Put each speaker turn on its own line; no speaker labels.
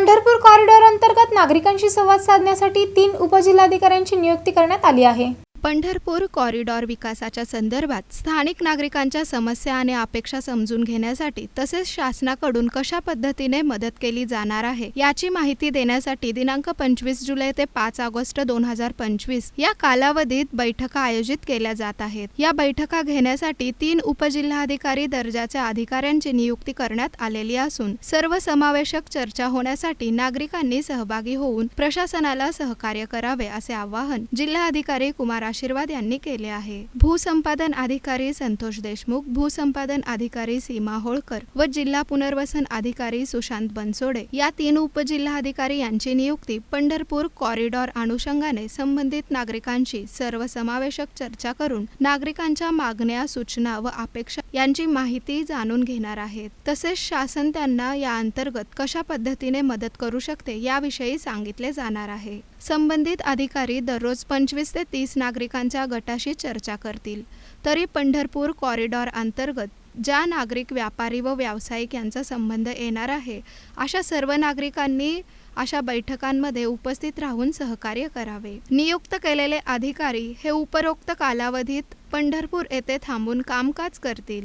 Pandharpur corridor अंतर्गत नागरिकांशी संवाद साधण्यासाठी तीन उपजिल्हाधिकाऱ्यांची नियुक्ती करण्यात आली आहे.
पंढरपूर कॉरिडॉर विकासाच्या संदर्भात स्थानिक नागरिकांच्या समस्या आणि अपेक्षा समजून घेण्यासाठी तसेच शासनाकडून कशा पद्धतीने मदत केली जाणार आहे याची माहिती देण्यासाठी दिनांक पंचवीस जुलै ते पाच ऑगस्ट दोन हजार पंचवीस या कालावधीत बैठका आयोजित केल्या जात आहेत. या बैठका घेण्यासाठी तीन उपजिल्हाधिकारी दर्जाच्या अधिकाऱ्यांची नियुक्ती करण्यात आलेली असून सर्वसमावेशक चर्चा होण्यासाठी नागरिकांनी सहभागी होऊन प्रशासनाला सहकार्य करावे असे आवाहन जिल्हाधिकारी कुमार आशीर्वाद यांनी केले आहे. भूसंपादन अधिकारी संतोष देशमुख भूसंपादन अधिकारी सीमा होळकर व जिल्हा पुनर्वसन अधिकारी सुशांत बनसोडे या तीन उपजिल्हाधिकारी यांची नियुक्ती पंढरपूर कॉरिडॉर अनुषंगाने संबंधित नागरिकांशी सर्वसमावेशक चर्चा करून नागरिकांच्या मागण्या सूचना व अपेक्षा यांची माहिती जाणून घेणार आहेत तसेच शासन त्यांना या अंतर्गत कशा पद्धतीने मदत करू शकते याविषयी सांगितले जाणार आहे. संबंधित अधिकारी दररोज पंचवीस ते तीस नागरिकांच्या गटाशी चर्चा करतील. तरी पंढरपूर कॉरिडॉर अंतर्गत ज्या नागरिक व्यापारी व व्यावसायिक यांचा संबंध येणार आहे अशा सर्व नागरिकांनी अशा बैठकांमध्ये उपस्थित राहून सहकार्य करावे. नियुक्त केलेले अधिकारी हे उपरोक्त कालावधीत पंढरपूर येथे थांबून कामकाज करतील.